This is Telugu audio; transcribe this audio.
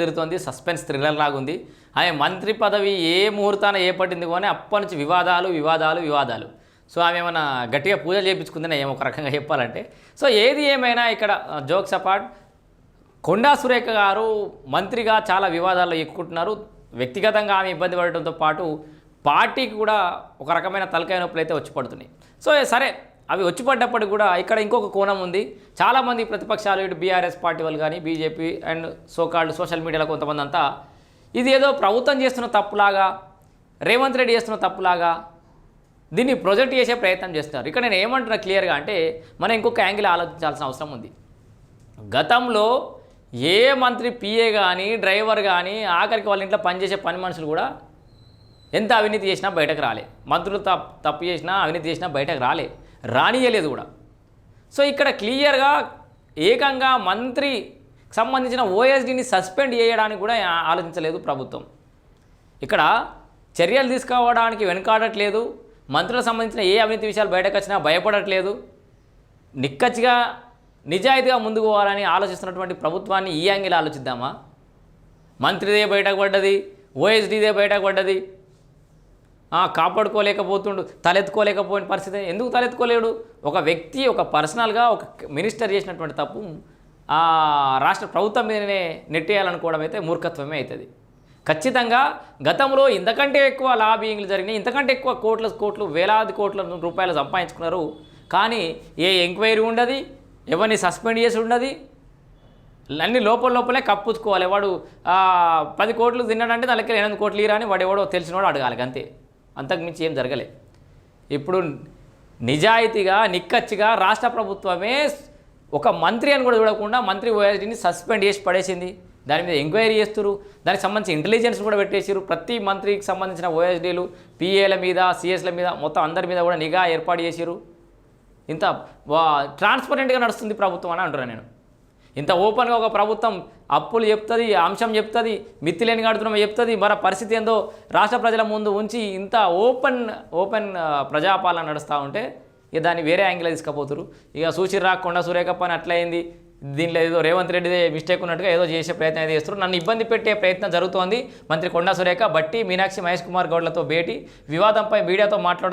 తిరుగుతోంది సస్పెన్స్ థ్రిల్లర్ లాగా ఉంది. ఆమె మంత్రి పదవి ఏ ముహూర్తాన ఏ పట్టింది కానీ అప్పటి నుంచి వివాదాలు వివాదాలు వివాదాలు. సో ఆమె ఏమైనా గట్టిగా పూజ చేయించుకుందని ఏమో ఒక రకంగా చెప్పాలంటే. సో ఏది ఏమైనా ఇక్కడ జోక్స్ అపార్ట్ కొండా సురేఖ గారు మంత్రిగా చాలా వివాదాల్లో ఎక్కుంటున్నారు వ్యక్తిగతంగా ఆమె ఇబ్బంది పడటంతో పాటు పార్టీకి కూడా ఒక రకమైన తలకాయ నొప్పులు అయితే వచ్చి పడుతున్నాయి. సో సరే అవి వచ్చి పడ్డప్పటికి కూడా ఇక్కడ ఇంకొక కోణం ఉంది. చాలామంది ప్రతిపక్షాలు ఇటు బీఆర్ఎస్ పార్టీ వాళ్ళు కానీ బీజేపీ అండ్ సోకాళ్ళు సోషల్ మీడియాలో కొంతమంది అంతా ఇది ఏదో ప్రభుత్వం చేస్తున్న తప్పులాగా రేవంత్ రెడ్డి చేస్తున్న తప్పులాగా దీన్ని ప్రొజెక్ట్ చేసే ప్రయత్నం చేస్తున్నారు. ఇక్కడ నేను ఏమంటున్నా క్లియర్గా అంటే మనం ఇంకొక యాంగిల్ ఆలోచించాల్సిన అవసరం ఉంది. గతంలో ఏ మంత్రి పిఏ కానీ డ్రైవర్ కానీ ఆఖరికి వాళ్ళ ఇంట్లో పనిచేసే పని మనుషులు కూడా ఎంత అవినీతి చేసినా బయటకు రాలే. మంత్రులు తప్పు తప్పు చేసినా అవినీతి చేసినా బయటకు రాలే. రానియలేదు కూడా. సో ఇక్కడ క్లియర్గా ఏకంగా మంత్రి సంబంధించిన ఓఎస్డీని సస్పెండ్ చేయడానికి కూడా ఆలోచించలేదు ప్రభుత్వం. ఇక్కడ చర్యలు తీసుకోవడానికి వెనుకాడట్లేదు. మంత్రులకు సంబంధించిన ఏ అవినీతి విషయాలు బయటకు వచ్చినా భయపడట్లేదు. నిక్కచ్చిగా నిజాయితీగా ముందుకు పోవాలని ఆలోచిస్తున్నటువంటి ప్రభుత్వాన్ని ఈ యాంగిల్ ఆలోచిద్దామా? మంత్రిదే బయటకు పడ్డది ఓఎస్డీదే బయటకు పడ్డది కాపాడుకోలేకపోతుండు తలెత్తుకోలేకపోయిన పరిస్థితి. ఎందుకు తలెత్తుకోలేడు? ఒక వ్యక్తి ఒక పర్సనల్గా ఒక మినిస్టర్ చేసినటువంటి తప్పు ఆ రాష్ట్ర ప్రభుత్వం మీదనే నెట్టేయాలనుకోవడం అయితే మూర్ఖత్వమే అవుతుంది ఖచ్చితంగా గతంలో ఇంతకంటే ఎక్కువ లాబింగ్లు జరిగినాయి ఇంతకంటే ఎక్కువ కోట్ల కోట్లు వేలాది కోట్ల రూపాయలు సంపాదించుకున్నారు. కానీ ఏ ఎంక్వైరీ ఉండదు ఎవరిని సస్పెండ్ చేసి ఉండదు అన్ని లోపల లోపలే కప్పుచ్చుకోవాలి వాడు పది కోట్లు తిన్నాడంటే దానికి ఎనిమిది కోట్లు ఇరా అని వాడు ఎవడో తెలిసినవాడు అడగాలి అంతే. అంతకుమించి ఏం జరగలే. ఇప్పుడు నిజాయితీగా నిక్కచ్చిగా రాష్ట్ర ప్రభుత్వమే ఒక మంత్రి అని కూడా చూడకుండా మంత్రి ఓఎస్డీని సస్పెండ్ చేసి పడేసింది. దాని మీద ఎంక్వైరీ చేస్తారు దానికి సంబంధించి ఇంటెలిజెన్స్ కూడా పెట్టేసారు ప్రతి మంత్రికి సంబంధించిన ఓఎస్డీలు పిఏల మీద సిఎస్ల మీద మొత్తం అందరి మీద కూడా నిఘా ఏర్పాటు చేశారు ఇంత ట్రాన్స్పరెంట్గా నడుస్తుంది ప్రభుత్వం అని అంటున్నాను నేను. ఇంత ఓపెన్గా ఒక ప్రభుత్వం అప్పులు చెప్తుంది అంశం చెప్తుంది మిత్తిలేని కడుతున్నాం చెప్తుంది మన పరిస్థితి ఏందో రాష్ట్ర ప్రజల ముందు ఉంచి ఇంత ఓపెన్ ఓపెన్ ప్రజాపాలన నడుస్తూ ఉంటే ఇక దాన్ని వేరే యాంగిల్ తీసుకుపోతురు ఇక సూచి రాకుండా సూర్యకప్ప అని అట్లయింది దీనిలో ఏదో రేవంత్ రెడ్డిదే మిస్టేక్ ఉన్నట్టుగా ఏదో చేసే ప్రయత్నం అయితే చేస్తారు నన్ను ఇబ్బంది పెట్టే ప్రయత్నం జరుగుతోంది. మంత్రి కొండా సురేఖ బట్టి మీనాక్షి మహేష్ కుమార్ గౌడ్లతో భేటీ. వివాదంపై మీడియాతో మాట్లాడుతూ